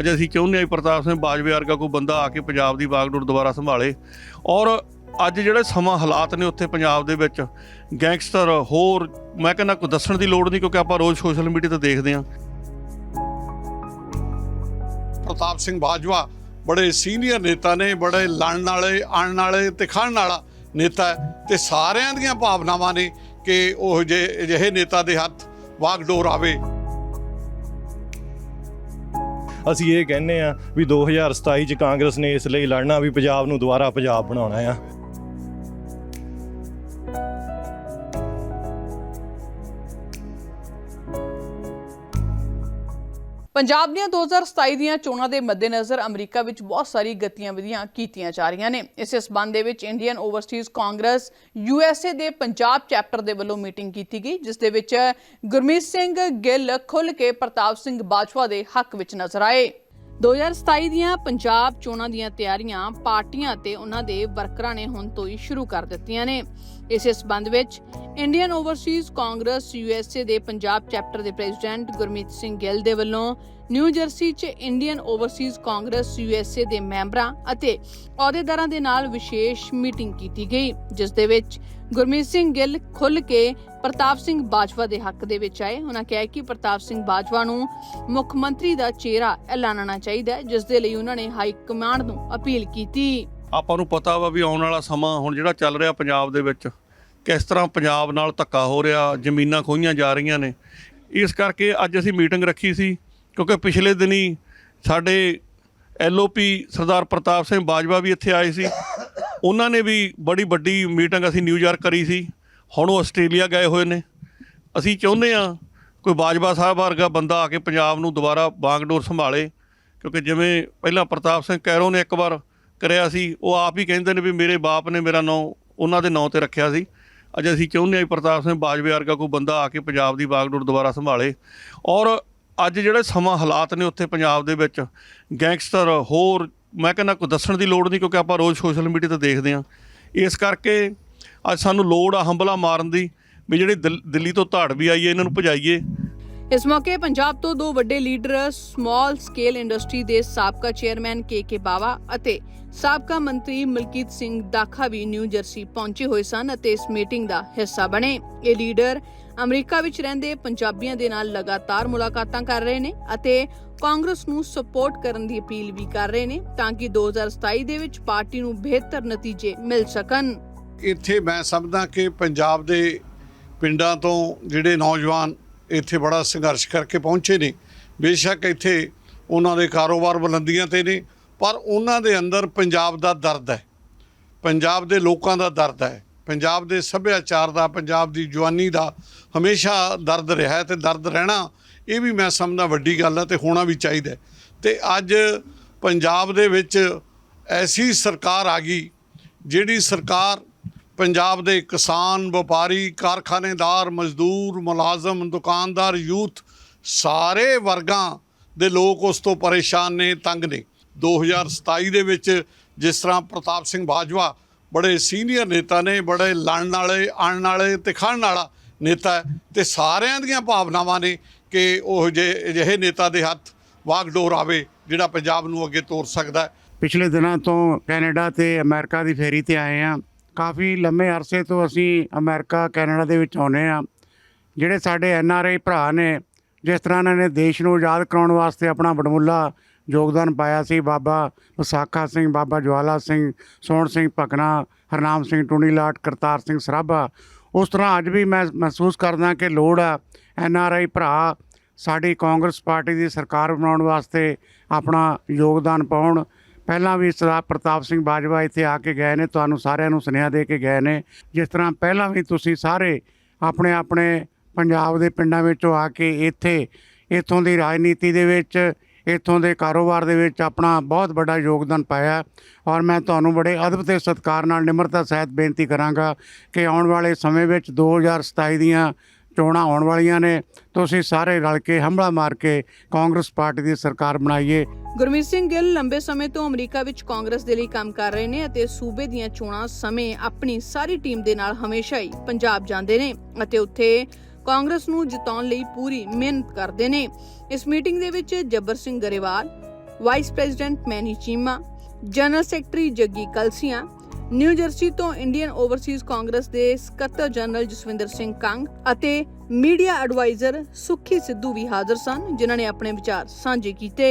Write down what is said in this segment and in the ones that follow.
ਅੱਜ ਅਸੀਂ ਚਾਹੁੰਦੇ ਹਾਂ ਵੀ ਪ੍ਰਤਾਪ ਸਿੰਘ ਬਾਜਵੇ ਵਰਗਾ ਕੋਈ ਬੰਦਾ ਆ ਕੇ ਪੰਜਾਬ ਦੀ ਬਾਗਡੋਰ ਦੁਬਾਰਾ ਸੰਭਾਲੇ। ਔਰ ਅੱਜ ਜਿਹੜੇ ਸਮਾਂ ਹਾਲਾਤ ਨੇ ਉੱਥੇ ਪੰਜਾਬ ਦੇ ਵਿੱਚ, ਗੈਂਗਸਟਰ ਹੋਰ, ਮੈਂ ਕਹਿੰਦਾ ਕੋਈ ਦੱਸਣ ਦੀ ਲੋੜ ਨਹੀਂ ਕਿਉਂਕਿ ਆਪਾਂ ਰੋਜ਼ ਸੋਸ਼ਲ ਮੀਡੀਆ ਤੇ ਦੇਖਦੇ ਹਾਂ। ਪ੍ਰਤਾਪ ਸਿੰਘ ਬਾਜਵਾ ਬੜੇ ਸੀਨੀਅਰ ਨੇਤਾ ਨੇ, ਬੜੇ ਲੜਨ ਵਾਲੇ, ਆਉਣ ਵਾਲੇ ਤੇ ਖੜਨ ਵਾਲਾ ਨੇਤਾ ਹੈ ਤੇ ਸਾਰਿਆਂ ਦੀਆਂ ਭਾਵਨਾਵਾਂ ਨੇ ਕਿ ਉਹ ਜੇ ਅਜਿਹੇ ਨੇਤਾ ਦੇ ਹੱਥ ਵਾਗਡੋਰ ਆਵੇ। ਅਸੀਂ ਇਹ ਕਹਿੰਦੇ ਆ ਵੀ 2027 ਚ ਕਾਂਗਰਸ ਨੇ ਇਸ ਲਈ ਲੜਨਾ ਵੀ ਪੰਜਾਬ ਨੂੰ ਦੁਬਾਰਾ ਪੰਜਾਬ ਬਣਾਉਣਾ ਆ। ਪੰਜਾਬ ਦੀਆਂ 2027 ਦੀਆਂ ਚੋਣਾਂ ਦੇ ਮੱਦੇਨਜ਼ਰ ਅਮਰੀਕਾ ਵਿੱਚ ਬਹੁਤ ਸਾਰੀ ਗਤੀਵਿਧੀਆਂ ਕੀਤੀਆਂ ਜਾ ਰਹੀਆਂ ਨੇ। ਇਸੇ ਸਬੰਧ ਦੇ ਵਿੱਚ ਇੰਡੀਅਨ ਓਵਰਸੀਜ਼ ਕਾਂਗਰਸ ਯੂਐਸਏ ਦੇ ਪੰਜਾਬ ਚੈਪਟਰ ਦੇ ਵੱਲੋਂ ਮੀਟਿੰਗ ਕੀਤੀ ਗਈ, ਜਿਸ ਦੇ ਵਿੱਚ ਗੁਰਮੀਤ ਸਿੰਘ ਗਿੱਲ ਖੁੱਲ੍ਹ ਕੇ ਪ੍ਰਤਾਪ ਸਿੰਘ ਬਾਜਵਾ ਦੇ ਹੱਕ ਵਿੱਚ ਨਜ਼ਰ ਆਏ। 2027 ਦੀਆਂ ਪੰਜਾਬ ਚੋਣਾਂ ਦੀਆਂ ਤਿਆਰੀਆਂ ਪਾਰਟੀਆਂ ਤੇ ਉਹਨਾਂ ਦੇ ਵਰਕਰਾਂ ਨੇ ਹੁਣ ਤੋਂ ਹੀ ਸ਼ੁਰੂ ਕਰ ਦਿੱਤੀਆਂ ਨੇ। ਇਸੇ ਸਬੰਧ ਵਿੱਚ ਇੰਡੀਅਨ ਓਵਰਸੀਜ਼ ਕਾਂਗਰਸ ਯੂਐਸਏ ਦੇ ਪੰਜਾਬ ਚੈਪਟਰ ਦੇ ਪ੍ਰੈਜ਼ੀਡੈਂਟ ਗੁਰਮੀਤ ਸਿੰਘ ਗਿੱਲ ਦੇ ਵੱਲੋਂ ਨਿਊ ਜਰਸੀ 'ਚ ਇੰਡੀਅਨ ਓਵਰਸੀਜ਼ ਕਾਂਗਰਸ ਯੂਐਸਏ ਦੇ ਮੈਂਬਰਾਂ ਅਤੇ ਅਹੁਦੇਦਾਰਾਂ ਦੇ ਨਾਲ ਵਿਸ਼ੇਸ਼ ਮੀਟਿੰਗ ਕੀਤੀ ਗਈ, ਜਿਸ ਦੇ ਵਿੱਚ ਗੁਰਮੀਤ ਸਿੰਘ ਗਿੱਲ ਖੁੱਲ੍ਹ ਕੇ ਪ੍ਰਤਾਪ ਸਿੰਘ ਬਾਜਵਾ ਦੇ ਹੱਕ ਦੇ ਵਿੱਚ ਆਏ। ਉਹਨਾਂ ਕਿਹਾ ਕਿ ਪ੍ਰਤਾਪ ਸਿੰਘ ਬਾਜਵਾ ਨੂੰ ਮੁੱਖ ਮੰਤਰੀ ਦਾ ਚਿਹਰਾ ਐਲਾਨਣਾ ਚਾਹੀਦਾ ਹੈ, ਜਿਸ ਦੇ ਲਈ ਉਹਨਾਂ ਨੇ ਹਾਈ ਕਮਾਂਡ ਨੂੰ ਅਪੀਲ ਕੀਤੀ। ਆਪਾਂ ਨੂੰ ਪਤਾ ਵਾ ਵੀ ਆਉਣ ਵਾਲਾ ਸਮਾਂ ਹੁਣ ਜਿਹੜਾ ਚੱਲ ਰਿਹਾ ਪੰਜਾਬ ਦੇ ਵਿੱਚ, ਕਿਸ ਤਰ੍ਹਾਂ ਪੰਜਾਬ ਨਾਲ ਧੱਕਾ ਹੋ ਰਿਹਾ, ਜ਼ਮੀਨਾਂ ਖੋਹੀਆਂ ਜਾ ਰਹੀਆਂ ਨੇ। ਇਸ ਕਰਕੇ ਅੱਜ ਅਸੀਂ ਮੀਟਿੰਗ ਰੱਖੀ ਸੀ। ਕਿਉਂਕਿ ਪਿਛਲੇ ਦਿਨੀ ਸਾਡੇ ਐਲਓਪੀ ਸਰਦਾਰ ਪ੍ਰਤਾਪ ਸਿੰਘ ਬਾਜਵਾ ਵੀ ਇੱਥੇ ਆਏ ਸੀ। ਉਹਨਾਂ ਨੇ ਵੀ ਬੜੀ ਵੱਡੀ ਮੀਟਿੰਗ ਅਸੀਂ ਨਿਊਯਾਰਕ ਕਰੀ ਸੀ। ਹੁਣ ਉਹ ਆਸਟ੍ਰੇਲੀਆ ਗਏ ਹੋਏ ਨੇ। ਅਸੀਂ ਚਾਹੁੰਦੇ ਆ ਕੋਈ ਬਾਜਵਾ ਸਾਹਿਬ ਵਰਗਾ ਬੰਦਾ ਆ ਕੇ ਪੰਜਾਬ ਨੂੰ ਦੁਬਾਰਾ ਬਾਗਡੋਰ ਸੰਭਾਲੇ। ਕਿਉਂਕਿ ਜਿਵੇਂ ਪਹਿਲਾਂ ਪ੍ਰਤਾਪ ਸਿੰਘ ਕੈਰੋਂ ਨੇ ਇੱਕ ਵਾਰ ਕਰਿਆ ਸੀ, ਉਹ ਆਪ ਹੀ ਕਹਿੰਦੇ ਨੇ ਵੀ ਮੇਰੇ ਬਾਪ ਨੇ ਮੇਰਾ ਨਾਂ ਉਹਨਾਂ ਦੇ ਨਾਂ ਤੇ ਰੱਖਿਆ ਸੀ। ਅੱਜ ਅਸੀਂ ਚਾਹੁੰਦੇ ਹਾਂ ਵੀ ਪ੍ਰਤਾਪ ਸਿੰਘ ਬਾਜਵਾ ਵਰਗਾ ਕੋਈ ਬੰਦਾ ਆ ਕੇ ਪੰਜਾਬ ਦੀ ਬਾਗਡੋਰ ਦੁਬਾਰਾ ਸੰਭਾਲੇ। ਔਰ ਅੱਜ ਜਿਹੜੇ ਸਮਾਂ ਹਾਲਾਤ ਨੇ ਉੱਥੇ ਪੰਜਾਬ ਦੇ ਵਿੱਚ, ਗੈਂਗਸਟਰ ਹੋਰ, ਮੈਂ ਕਹਿੰਦਾ ਕੋਈ ਦੱਸਣ ਦੀ ਲੋੜ ਨਹੀਂ ਕਿਉਂਕਿ ਆਪਾਂ ਰੋਜ਼ ਸੋਸ਼ਲ ਮੀਡੀਆ ਤੇ ਦੇਖਦੇ ਹਾਂ। ਇਸ ਕਰਕੇ ਅੱਜ ਸਾਨੂੰ ਲੋੜ ਆ ਹੰਬਲਾ ਮਾਰਨ ਦੀ, ਵੀ ਜਿਹੜੀ ਦਿੱਲੀ ਤੋਂ ਧਾੜ ਵੀ ਆਈਏ ਇਹਨਾਂ ਨੂੰ ਭਜਾਈਏ। ਇਸ ਮੌਕੇ ਪੰਜਾਬ ਤੋਂ ਦੋ ਵੱਡੇ ਲੀਡਰ ਸਮਾਲ ਸਕੇਲ ਇੰਡਸਟਰੀ ਦੇ ਸਾਬਕਾ ਚੇਅਰਮੈਨ ਕੇ ਕੇ ਬਾਵਾ ਅਤੇ ਸਾਬਕਾ ਮੰਤਰੀ ਮਲਕੀਤ ਸਿੰਘ ਦਾਖਾ ਵੀ ਨਿਊ ਜਰਸੀ ਪਹੁੰਚੇ ਹੋਏ ਸਨ ਅਤੇ ਇਸ ਮੀਟਿੰਗ ਦਾ ਹਿੱਸਾ ਬਣੇ। ਇਹ ਲੀਡਰ ਅਮਰੀਕਾ ਵਿੱਚ ਰਹਿੰਦੇ ਪੰਜਾਬੀਆਂ ਦੇ ਨਾਲ ਲਗਾਤਾਰ ਮੁਲਾਕਾਤਾਂ ਕਰ ਰਹੇ ਨੇ ਅਤੇ ਕਾਂਗਰਸ ਨੂੰ ਸਪੋਰਟ ਕਰਨ ਦੀ ਅਪੀਲ ਵੀ ਕਰ ਰਹੇ ਨੇ ਤਾਂ ਕਿ 2027 ਦੇ ਵਿੱਚ ਪਾਰਟੀ ਨੂੰ ਬਿਹਤਰ ਨਤੀਜੇ ਮਿਲ ਸਕਣ। ਇੱਥੇ ਮੈਂ ਸਮਝਦਾ ਕਿ ਪੰਜਾਬ ਦੇ ਪਿੰਡਾਂ ਤੋਂ ਜਿਹੜੇ ਨੌਜਵਾਨ ਇੱਥੇ ਬੜਾ ਸੰਘਰਸ਼ ਕਰਕੇ ਪਹੁੰਚੇ ਨੇ। ਬੇਸ਼ੱਕ ਇੱਥੇ ਉਹਨਾਂ ਦੇ ਕਾਰੋਬਾਰ ਬੁਲੰਦੀਆਂ ਤੇ ਨੇ ਪਰ ਉਹਨਾਂ ਦੇ ਅੰਦਰ ਪੰਜਾਬ ਦਾ ਦਰਦ ਹੈ। ਪੰਜਾਬ ਦੇ ਲੋਕਾਂ ਦਾ ਦਰਦ ਹੈ। ਪੰਜਾਬ ਦੇ ਸੱਭਿਆਚਾਰ ਦਾ, ਪੰਜਾਬ ਦੀ ਜਵਾਨੀ ਦਾ ਹਮੇਸ਼ਾ ਦਰਦ ਰਿਹਾ ਹੈ ਤੇ ਦਰਦ ਰਹਿਣਾ ਇਹ ਵੀ ਮੈਂ ਸਮਝਦਾ ਵੱਡੀ ਗੱਲ ਹੈ ਤੇ ਹੋਣਾ ਵੀ ਚਾਹੀਦਾ ਹੈ। ਤੇ ਅੱਜ ਪੰਜਾਬ ਦੇ ਵਿੱਚ ਐਸੀ ਸਰਕਾਰ ਆ ਗਈ ਜਿਹੜੀ ਸਰਕਾਰ ਪੰਜਾਬ ਦੇ ਕਿਸਾਨ, ਵਪਾਰੀ, ਕਾਰਖਾਨੇਦਾਰ, ਮਜ਼ਦੂਰ, ਮੁਲਾਜ਼ਮ, ਦੁਕਾਨਦਾਰ, ਯੂਥ ਸਾਰੇ ਵਰਗਾਂ ਦੇ ਲੋਕ ਉਸ ਤੋਂ ਪਰੇਸ਼ਾਨ ਨੇ, ਤੰਗ ਨੇ। 2027 ਦੇ ਵਿੱਚ ਜਿਸ ਤਰ੍ਹਾਂ ਪ੍ਰਤਾਪ ਸਿੰਘ ਬਾਜਵਾ ਬੜੇ ਸੀਨੀਅਰ ਨੇਤਾ ਨੇ, ਬੜੇ ਲੜਨ ਵਾਲੇ, ਆਉਣ ਵਾਲੇ ਤੇ ਖੜਨ ਵਾਲਾ ਨੇਤਾ ਹੈ ਤੇ ਸਾਰਿਆਂ ਦੀਆਂ ਭਾਵਨਾਵਾਂ ਨੇ ਕਿ ਉਹ ਜੇ ਅਜਿਹੇ ਨੇਤਾ ਦੇ ਹੱਥ ਵਾਗਡੋਰ ਆਵੇ ਜਿਹੜਾ ਪੰਜਾਬ ਨੂੰ ਅੱਗੇ ਤੋਰ ਸਕਦਾ ਹੈ। ਪਿਛਲੇ ਦਿਨਾਂ ਤੋਂ ਕੈਨੇਡਾ ਤੇ ਅਮਰੀਕਾ ਦੀ ਫੇਰੀ ਤੇ ਆਏ ਆ ਕਾਫੀ ਲੰਮੇ ਅਰਸੇ ਤੋਂ ਅਸੀਂ ਅਮਰੀਕਾ, ਕੈਨੇਡਾ ਦੇ ਵਿੱਚ ਆਉਨੇ ਆ ਜਿਹੜੇ ਸਾਡੇ ਐਨ ਆਰ ਆਈ ਭਰਾ ਨੇ, ਜਿਸ ਤਰ੍ਹਾਂ ਇਹਨਾਂ ਨੇ ਦੇਸ਼ ਨੂੰ ਆਜ਼ਾਦ ਕਰਾਉਣ ਵਾਸਤੇ ਆਪਣਾ ਬੜਮੁੱਲਾ ਯੋਗਦਾਨ ਪਾਇਆ ਸੀ ਬਾਬਾ ਵਿਸਾਖਾ ਸਿੰਘ, ਬਾਬਾ ਜਵਾਲਾ ਸਿੰਘ, ਸੋਹਣ ਸਿੰਘ ਭਕਨਾ ਹਰਨਾਮ ਸਿੰਘ ਟੁੰਡੀਲਾਟ, ਕਰਤਾਰ ਸਿੰਘ ਸਰਾਭਾ। ਉਸ ਤਰ੍ਹਾਂ ਅੱਜ ਵੀ ਮੈਂ ਮਹਿਸੂਸ ਕਰਦਾ ਕਿ ਲੋੜ ਆ, ਐਨ ਆਰ ਆਈ ਭਰਾ, ਸਾਡੀ ਕਾਂਗਰਸ ਪਾਰਟੀ ਦੀ ਸਰਕਾਰ ਬਣਾਉਣ ਵਾਸਤੇ ਆਪਣਾ ਯੋਗਦਾਨ ਪਾਉਣ। ਪਹਿਲਾਂ ਵੀ ਸਰਦਾਰ ਪ੍ਰਤਾਪ ਸਿੰਘ ਬਾਜਵਾ ਇੱਥੇ ਆ ਕੇ ਗਏ ਨੇ, ਤੁਹਾਨੂੰ ਸਾਰਿਆਂ ਨੂੰ ਸੁਨੇਹਾ ਦੇ ਕੇ ਗਏ ਨੇ। ਜਿਸ ਤਰ੍ਹਾਂ ਪਹਿਲਾਂ ਵੀ ਤੁਸੀਂ ਸਾਰੇ ਆਪਣੇ ਆਪਣੇ ਪੰਜਾਬ ਦੇ ਪਿੰਡਾਂ ਵਿੱਚੋਂ ਆ ਕੇ ਇੱਥੇ, ਇੱਥੋਂ ਦੀ ਰਾਜਨੀਤੀ ਦੇ ਵਿੱਚ ਇੱਥੋਂ ਦੇ ਕਾਰੋਬਾਰ ਦੇ ਵਿੱਚ ਆਪਣਾ ਬਹੁਤ ਵੱਡਾ ਯੋਗਦਾਨ ਪਾਇਆ। ਔਰ ਮੈਂ ਤੁਹਾਨੂੰ ਬੜੇ ਅਦਬ ਤੇ ਸਤਿਕਾਰ ਨਾਲ, ਨਿਮਰਤਾ ਸਹਿਤ ਬੇਨਤੀ ਕਰਾਂਗਾ ਕਿ ਆਉਣ ਵਾਲੇ ਸਮੇਂ ਵਿੱਚ 2027 ਦੀਆਂ ਚੋਣਾਂ ਆਉਣ ਵਾਲੀਆਂ ਨੇ। ਤੁਸੀਂ ਸਾਰੇ ਰਲ ਕੇ ਹਮਲਾ ਮਾਰ ਕੇ ਕਾਂਗਰਸ ਪਾਰਟੀ ਦੀ ਸਰਕਾਰ ਬਣਾਈਏ। ਗੁਰਮੀਤ ਸਿੰਘ ਗਿੱਲ ਲੰਬੇ ਸਮੇਂ ਤੋਂ ਅਮਰੀਕਾ ਵਿੱਚ ਕਾਂਗਰਸ ਦੇ ਲਈ ਕੰਮ ਕਰ ਰਹੇ ਨੇ ਅਤੇ ਸੂਬੇ ਦੀਆਂ ਚੋਣਾਂ ਸਮੇਂ ਆਪਣੀ ਸਾਰੀ ਟੀਮ ਦੇ ਨਾਲ ਹਮੇਸ਼ਾ ਹੀ ਪੰਜਾਬ ਜਾਂਦੇ ਨੇ ਅਤੇ ਉੱਥੇ ਕਾਂਗਰਸ ਨੂੰ ਜਿਤਾਉਣ ਲਈ ਪੂਰੀ ਮਿਹਨਤ ਕਰਦੇ ਨੇ। ਇਸ ਮੀਟਿੰਗ ਦੇ ਵਿੱਚ Jabbar Singh Grewal vice president Manny Cheema general secretary Jaggi Kalsian New Jersey ਤੋਂ ਇੰਡੀਅਨ ਓਵਰਸੀਜ਼ ਕਾਂਗਰਸ ਦੇ ਸਕੱਤਰ ਜਨਰਲ ਜਸਵਿੰਦਰ ਸਿੰਘ ਕੰਗ ਅਤੇ ਮੀਡੀਆ ਐਡਵਾਈਜ਼ਰ ਸੁਖੀ ਸਿੱਧੂ ਵੀ ਹਾਜ਼ਰ ਸਨ, ਜਿਨ੍ਹਾਂ ਨੇ ਆਪਣੇ ਵਿਚਾਰ ਸਾਂਝੇ ਕੀਤੇ।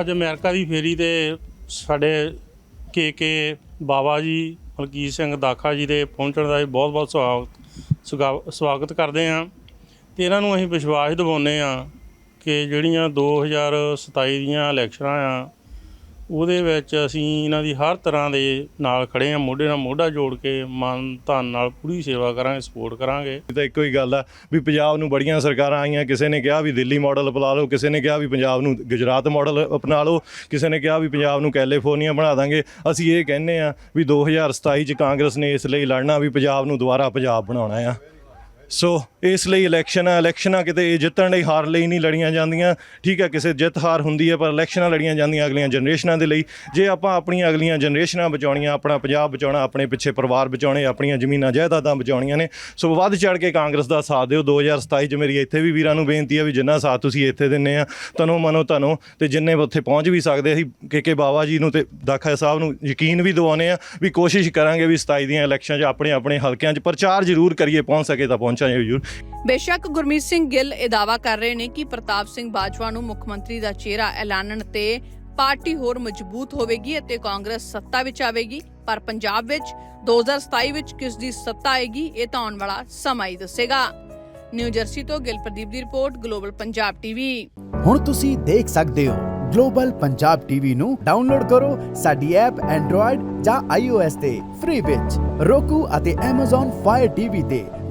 ਅੱਜ ਅਮਰੀਕਾ ਦੀ ਫੇਰੀ ਤੇ ਸਾਡੇ ਕੇ ਕੇ ਬਾਬਾ ਜੀ, ਮਲਕੀਤ ਸਿੰਘ ਦਾਖਾ ਜੀ ਦੇ ਪਹੁੰਚਣ ਦਾ ਬਹੁਤ ਬਹੁਤ ਸਵਾਗਤ ਸਵਾਗਤ ਕਰਦੇ ਹਾਂ। ਤੇ ਇਹਨਾਂ ਨੂੰ ਅਸੀਂ ਵਿਸ਼ਵਾਸ ਦਿਵਾਉਂਦੇ ਹਾਂ ਕਿ ਜਿਹੜੀਆਂ 2027 ਦੀਆਂ ਇਲੈਕਸ਼ਨਾਂ ਆ, ਉਹਦੇ ਵਿੱਚ ਅਸੀਂ ਇਹਨਾਂ ਦੀ ਹਰ ਤਰ੍ਹਾਂ ਦੇ ਨਾਲ ਖੜੇ ਹਾਂ, ਮੋਢੇ ਨਾਲ ਮੋਢਾ ਜੋੜ ਕੇ ਮਨ, ਧਨ ਨਾਲ ਪੂਰੀ ਸੇਵਾ ਕਰਾਂਗੇ ਸਪੋਰਟ ਕਰਾਂਗੇ। ਤਾਂ ਇੱਕੋ ਹੀ ਗੱਲ ਆ ਵੀ ਪੰਜਾਬ ਨੂੰ ਬੜੀਆਂ ਸਰਕਾਰਾਂ ਆਈਆਂ, ਕਿਸੇ ਨੇ ਕਿਹਾ ਵੀ ਦਿੱਲੀ ਮਾਡਲ ਅਪਣਾ ਲਓ, ਕਿਸੇ ਨੇ ਕਿਹਾ ਵੀ ਪੰਜਾਬ ਨੂੰ ਗੁਜਰਾਤ ਮਾਡਲ ਅਪਣਾ ਲਓ, ਕਿਸੇ ਨੇ ਕਿਹਾ ਵੀ ਪੰਜਾਬ ਨੂੰ ਕੈਲੀਫੋਰਨੀਆ ਬਣਾ ਦਾਂਗੇ। ਅਸੀਂ ਇਹ ਕਹਿੰਨੇ ਆ ਵੀ 2027 ਚ ਕਾਂਗਰਸ ਨੇ ਇਸ ਲਈ ਲੜਨਾ ਵੀ ਪੰਜਾਬ ਨੂੰ ਦੁਬਾਰਾ ਪੰਜਾਬ ਬਣਾਉਣਾ ਆ। ਸੋ ਇਸ ਲਈ ਇਲੈਕਸ਼ਨ ਆ ਇਲੈਕਸ਼ਨਾਂ ਕਿਤੇ ਇਹ ਜਿੱਤਣ ਲਈ ਹਾਰ ਲਈ ਨਹੀਂ ਲੜੀਆਂ ਜਾਂਦੀਆਂ। ਠੀਕ ਹੈ, ਕਿਸੇ ਜਿੱਤ ਹਾਰ ਹੁੰਦੀ ਹੈ, ਪਰ ਇਲੈਕਸ਼ਨਾਂ ਲੜੀਆਂ ਜਾਂਦੀਆਂ ਅਗਲੀਆਂ ਜਨਰੇਸ਼ਨਾਂ ਦੇ ਲਈ। ਜੇ ਆਪਾਂ ਆਪਣੀਆਂ ਅਗਲੀਆਂ ਜਨਰੇਸ਼ਨਾਂ ਬਚਾਉਣੀਆਂ, ਆਪਣਾ ਪੰਜਾਬ ਬਚਾਉਣਾ, ਆਪਣੇ ਪਿੱਛੇ ਪਰਿਵਾਰ ਬਚਾਉਣੇ, ਆਪਣੀਆਂ ਜ਼ਮੀਨਾਂ, ਜਾਇਦਾਦਾਂ ਬਚਾਉਣੀਆਂ ਨੇ, ਸੋ ਵੱਧ ਚੜ ਕੇ ਕਾਂਗਰਸ ਦਾ ਸਾਥ ਦਿਓ। 2027 ਚ ਮੇਰੀ ਇੱਥੇ ਵੀ ਵੀਰਾਂ ਨੂੰ ਬੇਨਤੀ ਹੈ ਵੀ ਜਿੰਨਾ ਸਾਥ ਤੁਸੀਂ ਇੱਥੇ ਦਿੰਨੇ ਆ, ਤਨੋ ਮਨੋ ਧਨੋ, ਤੇ ਜਿੰਨੇ ਉੱਥੇ ਪਹੁੰਚ ਵੀ ਸਕਦੇ ਅਸੀਂ ਕੇ ਕੇ ਬਾਬਾ ਜੀ ਨੂੰ ਤੇ ਦਾਖਾ ਸਾਹਿਬ ਨੂੰ ਯਕੀਨ ਵੀ ਦਿਵਾਉਂਦੇ ਆ ਵੀ ਕੋਸ਼ਿਸ਼ ਕਰਾਂਗੇ ਵੀ 27 ਦੀਆਂ ਇਲੈਕਸ਼ਨਾਂ 'ਚ ਆਪਣੇ ਆਪਣੇ ਹਲਕਿਆਂ 'ਚ ਪ੍ਰਚਾਰ ਜ਼ਰੂਰ ਕਰੀਏ, ਪਹੁੰਚ ਸਕੇ ਤਾਂ ਪਹੁੰਚ ਪਹੁੰਚਾਂਗੇ ਜ਼ਰੂਰ ਬੇਸ਼ੱਕ ਗੁਰਮੀਤ ਸਿੰਘ ਗਿੱਲ ਇਹ ਦਾਅਵਾ ਕਰ ਰਹੇ ਨੇ ਕਿ ਪ੍ਰਤਾਪ ਸਿੰਘ ਬਾਜਵਾ ਨੂੰ ਮੁੱਖ ਮੰਤਰੀ ਦਾ ਚਿਹਰਾ ਐਲਾਨਣ ਤੇ ਪਾਰਟੀ ਹੋਰ ਮਜ਼ਬੂਤ ਹੋਵੇਗੀ ਅਤੇ ਕਾਂਗਰਸ ਸੱਤਾ ਵਿੱਚ ਆਵੇਗੀ ਪਰ ਪੰਜਾਬ ਵਿੱਚ 2027 ਵਿੱਚ ਕਿਸ ਦੀ ਸੱਤਾ ਆਏਗੀ ਇਹ ਤਾਂ ਆਉਣ ਵਾਲਾ ਸਮਾਂ ਹੀ ਦੱਸੇਗਾ। ਨਿਊ ਜਰਸੀ ਤੋਂ ਗਿੱਲ ਪ੍ਰਦੀਪ ਦੀ ਰਿਪੋਰਟ ਗਲੋਬਲ ਪੰਜਾਬ ਟੀਵੀ। ਹੁਣ ਤੁਸੀਂ ਦੇਖ ਸਕਦੇ ਹੋ ਗਲੋਬਲ ਪੰਜਾਬ ਟੀਵੀ ਨੂੰ ਡਾਊਨਲੋਡ ਕਰੋ ਸਾਡੀ ਐਪ ਐਂਡਰੋਇਡ ਜਾਂ iOS ਤੇ ਫ੍ਰੀ ਵਿੱਚ roku ਅਤੇ Amazon Fire TV ਤੇ।